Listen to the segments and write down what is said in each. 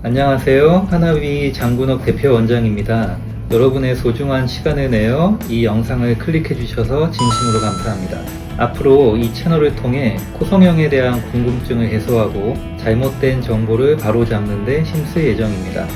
안녕하세요. 하나위 장군옥 대표 원장입니다. 여러분의 소중한 시간을 내어 이 영상을 클릭해 주셔서 진심으로 감사합니다. 앞으로 이 채널을 통해 코성형에 대한 궁금증을 해소하고 잘못된 정보를 바로잡는 데 힘쓸 예정입니다.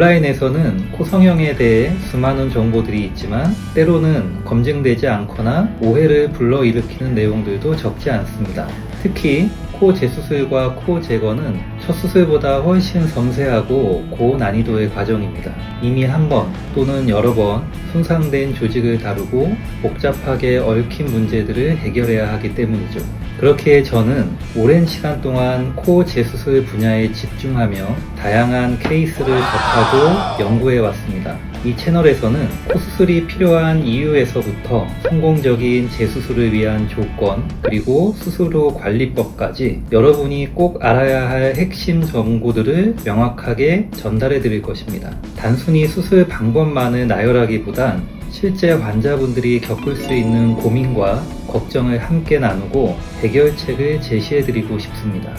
온라인에서는 코성형에 대해 수많은 정보들이 있지만 때로는 검증되지 않거나 오해를 불러일으키는 내용들도 적지 않습니다. 특히 코 재수술과 코 제거는 첫 수술보다 훨씬 섬세하고 고난이도의 과정입니다. 이미 한 번 또는 여러 번 손상된 조직을 다루고 복잡하게 얽힌 문제들을 해결해야 하기 때문이죠. 그렇게 저는 오랜 시간 동안 코 재수술 분야에 집중하며 다양한 케이스를 접하고 연구해 왔습니다. 이 채널에서는 코 수술이 필요한 이유에서부터 성공적인 재수술을 위한 조건, 그리고 수술 후 관리법까지 여러분이 꼭 알아야 할 핵심 정보들을 명확하게 전달해 드릴 것입니다. 단순히 수술 방법만을 나열하기보단 실제 환자분들이 겪을 수 있는 고민과 걱정을 함께 나누고 해결책을 제시해 드리고 싶습니다.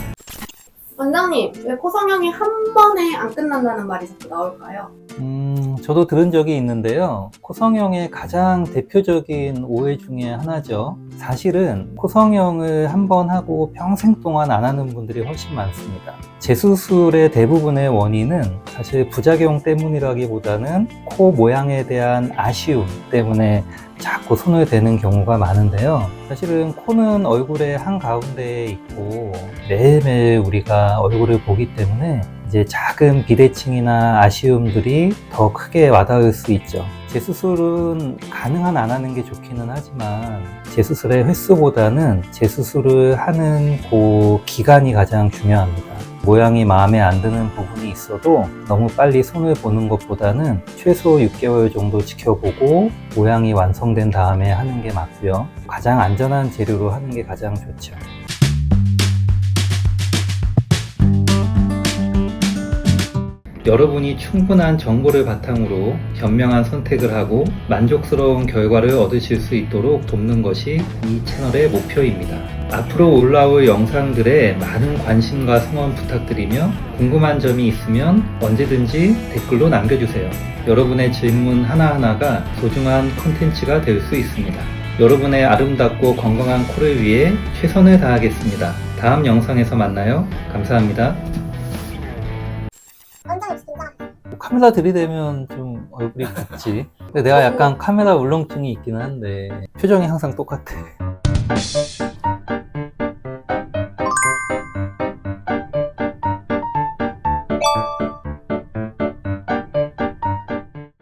원장님, 왜 코성형이 한 번에 안 끝난다는 말이 자꾸 나올까요? 음, 저도 들은 적이 있는데요. 코성형의 가장 대표적인 오해 중에 하나죠. 사실은 코성형을 한 번 하고 평생 동안 안 하는 분들이 훨씬 많습니다. 재수술의 대부분의 원인은 사실 부작용 때문이라기보다는 코 모양에 대한 아쉬움 때문에 자꾸 손을 대는 경우가 많은데요. 사실은 코는 얼굴의 한가운데에 있고 매일매일 우리가 얼굴을 보기 때문에 이제 작은 비대칭이나 아쉬움들이 더 크게 와닿을 수 있죠. 재수술은 가능한 안 하는 게 좋기는 하지만 재수술의 횟수보다는 재수술을 하는 그 기간이 가장 중요합니다. 모양이 마음에 안 드는 부분이 있어도 너무 빨리 손을 보는 것보다는 최소 6개월 정도 지켜보고 모양이 완성된 다음에 하는 게 맞고요. 가장 안전한 재료로 하는 게 가장 좋죠. 여러분이 충분한 정보를 바탕으로 현명한 선택을 하고 만족스러운 결과를 얻으실 수 있도록 돕는 것이 이 채널의 목표입니다. 앞으로 올라올 영상들에 많은 관심과 성원 부탁드리며 궁금한 점이 있으면 언제든지 댓글로 남겨주세요. 여러분의 질문 하나하나가 소중한 컨텐츠가 될 수 있습니다. 여러분의 아름답고 건강한 코를 위해 최선을 다하겠습니다. 다음 영상에서 만나요. 감사합니다. 카메라 들이대면 좀 얼굴이 같지. 근데 내가 어. 약간 카메라 울렁증이 있기는 한데 표정이 항상 똑같아.